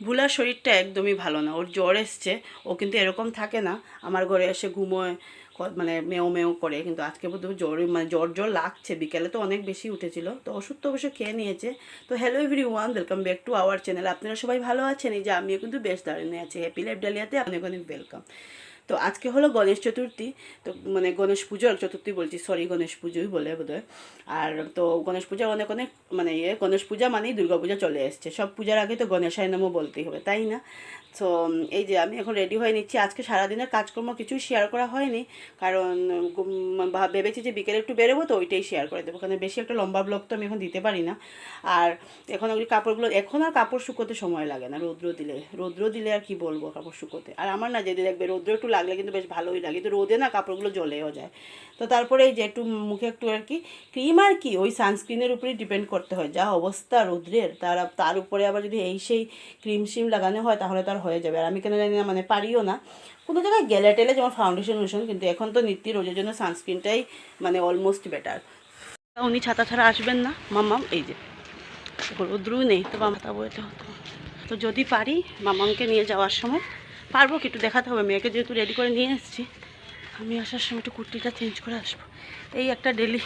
ভুলার শরীরটা একদমই ভালো না। ওর জ্বর এসছে, ও কিন্তু এরকম থাকে না। আমার ঘরে এসে ঘুমোয় মানে মেও মেও করে, কিন্তু আজকে বোধ জ্বর মানে জ্বর জ্বর লাগছে। বিকেলে তো অনেক বেশি উঠেছিল। তো ওষুধ তো অবশ্য খেয়ে নিয়েছে। তো hello everyone welcome back to our channel আপনারা সবাই ভালো আছেন? এই যে আমিও কিন্তু বেশ দাঁড়িয়ে আছি। হ্যাপি লাইফ ডালিয়াতে অনেক অনেক ওয়েলকাম তো আজকে হলো গণেশ চতুর্থী, তো মানে গণেশ পুজোর চতুর্থী বলছি সরি গণেশ পুজোই বলে বোধহয়। আর তো গণেশ পূজা অনেক অনেক মানে ইয়ে গণেশ পূজা মানেই দুর্গা পূজা চলে এসছে। সব পূজার আগে তো গণেশায় নামও বলতেই হবে, তাই না? তো এই যে আমি এখন রেডি হয়ে নিচ্ছি। আজকে সারাদিনের কাজকর্ম কিছুই শেয়ার করা হয়নি, কারণ ভেবেছি যে বিকেলে একটু বেরোবো, তো ওইটাই শেয়ার করে দেবো। কারণ বেশি একটা লম্বা ব্লগ তো আমি এখন দিতে পারি না। আর এখন ওই কাপড়গুলো, এখন আর কাপড় শুকোতে সময় লাগে না রৌদ্র দিলে। রৌদ্র দিলে আর কি বলব কাপড় শুকোতে? আর আমার না যদি দেখবে রৌদ্র একটু লাগলে কিন্তু বেশ ভালোই লাগে। কিন্তু রোদে না কাপড়গুলো জ্বলেও যায়। তো তারপরে এই যে একটু মুখে একটু আর কি ক্রিম আর কি, ওই সানস্ক্রিনের উপরেই ডিপেন্ড করতে হয়। যা অবস্থা রৌদ্রের, তার তার উপরে আবার যদি এই সেই ক্রিম সিম লাগানো হয়, তাহলে তার হয়ে যাবে। আর আমি কেন জানি না মানে পারিও না। কোনো জায়গায় গেলে টেলে যেমন ফাউন্ডেশন মেশন কিন্তু এখন তো নিত্য রোজের জন্য সানস্ক্রিনটাই মানে অলমোস্ট বেটার উনি ছাতা ছাড়া আসবেন না? মাম্মাম এই যে। রৌদ্রও নেই, তো মাথা বইতে হতো। তো যদি পারি, মামামকে নিয়ে যাওয়ার সময় পারব কি একটু দেখাতে হবে? মেয়েকে যেহেতু রেডি করে নিয়ে এসেছি, আমি আসার সময় একটু কুর্তিটা চেঞ্জ করে আসব। এই একটা ডেলি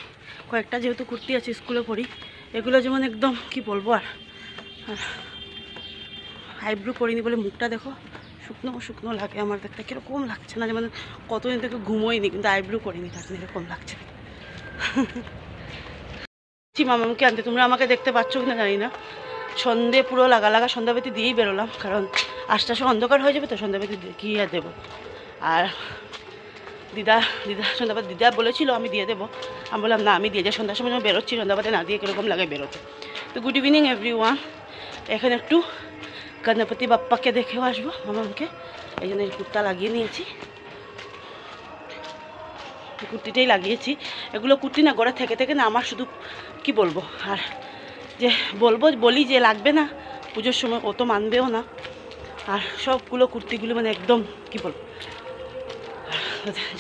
কয়েকটা যেহেতু কুর্তি আছে স্কুলে পড়ি এগুলো যেমন একদম, কি বলব আর? আইব্রু করিনি বলে মুখটা দেখো, শুকনো শুকনো লাগে আমার দেখতে। কীরকম লাগছে না যেমন কতদিন থেকে ঘুমোইনি, কিন্তু আইব্রু করিনি, তার জন্য এরকম লাগছে। জি মামামকে আনতে তোমরা আমাকে দেখতে পাচ্ছ কিনা জানি না। সন্ধে পুরো লাগা লাগা সন্ধ্যাবাতি দিয়েই বেরোলাম, কারণ আস্তে আস্তে অন্ধকার হয়ে যাবে তো সন্ধ্যাবাতি কি আর দেবো? আর দিদা দিদা সন্ধ্যাবাদ দিদা বলেছিল আমি দিয়ে দেবো। আমি বললাম, না, আমি দিয়ে যাই। সন্ধ্যার সময় যখন বেরোচ্ছি সন্ধ্যাবাদে না দিয়ে কীরকম লাগে বেরোতে। তো গুড ইভিনিং এভরি ওয়ান এখানে একটু গণপতি বাপ্পাকে দেখেও আসব মামাকে এই জন্য কুর্তা লাগিয়ে নিয়েছি। কুর্তিটাই লাগিয়েছি। এগুলো কুর্তি না, গড়ে থেকে থেকে না, আমার শুধু, কি বলব? আর যে বলব, বলি যে লাগবে না। পুজোর সময় ও তো মানবেও না। আর সবগুলো কুর্তিগুলো মানে একদম, কি বলব?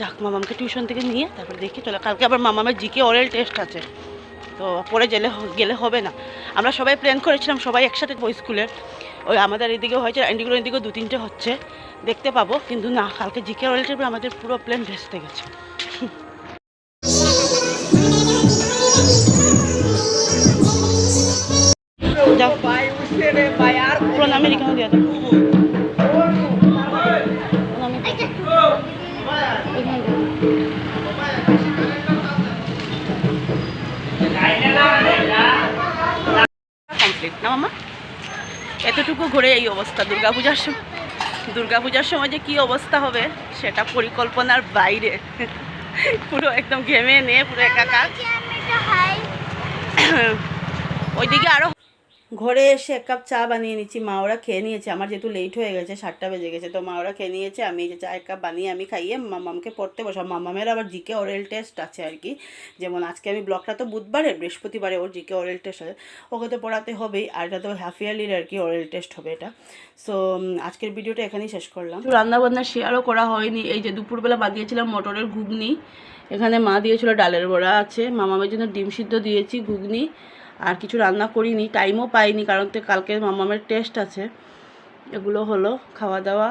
যাক, মামামকে টিউশন থেকে নিয়ে তারপরে দেখি, চলে, কালকে আবার মামামের জিকে অরেল টেস্ট আছে। তো পরে গেলে গেলে হবে না। আমরা সবাই প্ল্যান করেছিলাম সবাই একসাথে ওই স্কুলের ওই আমাদের এদিকেও হয়েছে এন্ডিগুলো এদিকেও দু তিনটে হচ্ছে। দেখতে পাবো, কিন্তু না, কালকে জিকে অরেল টেস্ট আমাদের পুরো প্ল্যান ভেস্তে গেছে। দিয়ে। কমপ্লিট না মামা? এতটুকু ঘুরে এই অবস্থা দুর্গাপূজার সময় দুর্গাপূজার সময় যে কি অবস্থা হবে সেটা পরিকল্পনার বাইরে। পুরো একদম ঘেমে নিয়ে পুরো একাকার। ওইদিকে আরও ঘরে এসে এক কাপ চা বানিয়ে নিচ্ছি। মা ওরা খেয়ে নিয়েছে। আমার যেহেতু লেট হয়ে গেছে, সাতটা বেজে গেছে, তো মা ওরা খেয়ে নিয়েছে। আমি যে চা এক কাপ বানিয়ে আমি খাইয়ে মামামকে পড়তে বসাম মামামের আবার জিকে ওরেল টেস্ট আছে আর কি। যেমন আজকে আমি ব্লগটা তো বুধবারে, বৃহস্পতিবারে ওর জিকে ওরেল টেস্ট আছে ওকে তো পড়াতে হবেই, আর এটা তো হাফ ইয়ারলির আর কি ওরেল টেস্ট হবে এটা। সো আজকের ভিডিওটা এখানেই শেষ করলাম। রান্না বান্না শেয়ারও করা হয়নি। এই যে দুপুরবেলা বাদিয়েছিলাম মটরের ঘুগনি। এখানে মা দিয়েছিল ডালের বড়া আছে। মামামের জন্য ডিম সিদ্ধ দিয়েছি, ঘুগনি। আর কিছু রান্না করিনি টাইমও পাইনি কারণ তো কালকে মামামের টেস্ট আছে। এগুলো হলো খাওয়া দাওয়া